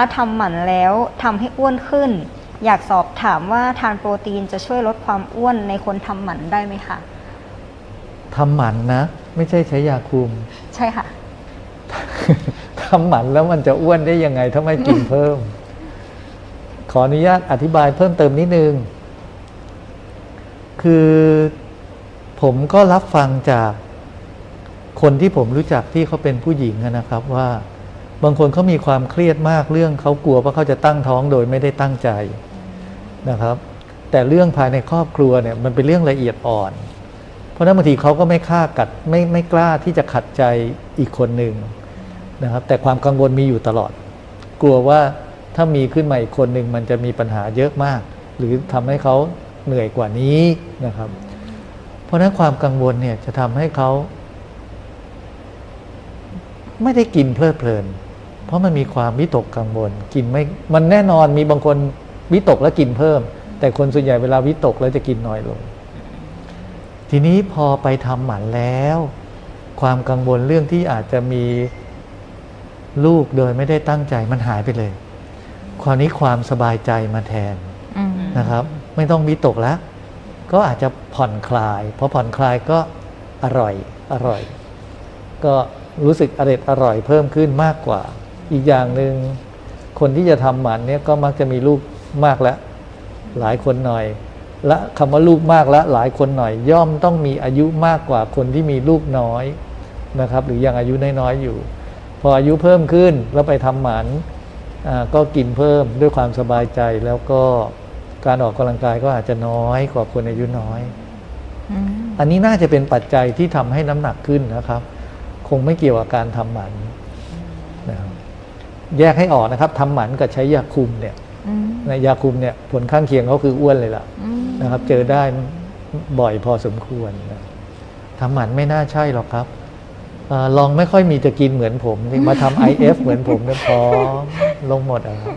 ถ้าทำหมันแล้วทำให้อ้วนขึ้น อยากสอบถามว่าทานโปรตีนจะช่วยลดความอ้วนในคนทำหมันได้ไหมคะทำหมันนะ ไม่ใช่ใช้ยาคุม ใช่ค่ะทำหมันแล้วมันจะอ้วนได้ยังไงถ้าไม่กินเพิ่ม ขออนุญาตอธิบายเพิ่มเติมนิดนึง คือผมก็รับฟังจากคนที่ผมรู้จักที่เขาเป็นผู้หญิงอะนะครับว่า บางคนเขามีความเครียดมากเรื่องเขากลัวว่าเขาจะตั้งท้องโดยไม่ได้ตั้งใจนะครับ แต่เรื่องภายในครอบครัวเนี่ยมันเป็นเรื่องละเอียดอ่อน เพราะนั้นบางทีเขาก็ไม่กล้ากัดไม่ไม่กล้าที่จะขัดใจอีกคนหนึ่งนะครับ แต่ความกังวลมีอยู่ตลอด กลัวว่าถ้ามีขึ้นมาอีกคนหนึ่งมันจะมีปัญหาเยอะมาก หรือทำให้เขาเหนื่อยกว่านี้นะครับ เพราะนั้นความกังวลเนี่ยจะทำให้เขาไม่ได้กินเพลิดเพลิน ราะมันมีความวิตกกังวลกินไม่ มันแน่นอนมีบางคนวิตกแล้วกินเพิ่ม แต่คนส่วนใหญ่เวลาวิตกแล้วจะกินน้อยลง ทีนี้พอไปทำหมันแล้ว ความกังวลเรื่องที่อาจจะมีลูกโดยไม่ได้ตั้งใจมันหายไปเลย ความนี้ความสบายใจมาแทนอืมนะครับ ไม่ต้องวิตกแล้ว ก็อาจจะผ่อนคลายพอผ่อนคลายก็อร่อยอร่อย ก็รู้สึกอร่อยอร่อยเพิ่มขึ้นมากกว่า อีกอย่างหนึ่งคนที่จะทำหมันเนี่ยก็มักจะมีลูกมากแล้วหลายคนหน่อย และคำว่าลูกมากและหลายคนหน่อย ย่อมต้องมีอายุมากกว่าคนที่มีลูกน้อยนะครับ หรือยังอายุน้อยๆอยู่ พออายุเพิ่มขึ้นแล้วไปทำหมันอ่าก็กินเพิ่มด้วยความสบายใจแล้วก็การออกกำลังกายก็อาจจะน้อยกว่าคนอายุน้อยอืมอันนี้น่าจะเป็นปัจจัยที่ทำให้น้ำหนักขึ้นนะครับ คงไม่เกี่ยวกับการทำหมันนะครับ แยกให้ออกนะครับทำหมันกับใช้ยาคุมเนี่ยอืมในยาคุมเนี่ยผลข้างเคียงเขาคืออ้วนเลยล่ะอืมนะครับ เจอได้บ่อยพอสมควรนะทำหมันไม่น่าใช่หรอกครับเออลองไม่ค่อยมีจะกินเหมือนผมนี่มาทำ IF เหมือนผมเนี่ยพร้อมลงหมดอะครับ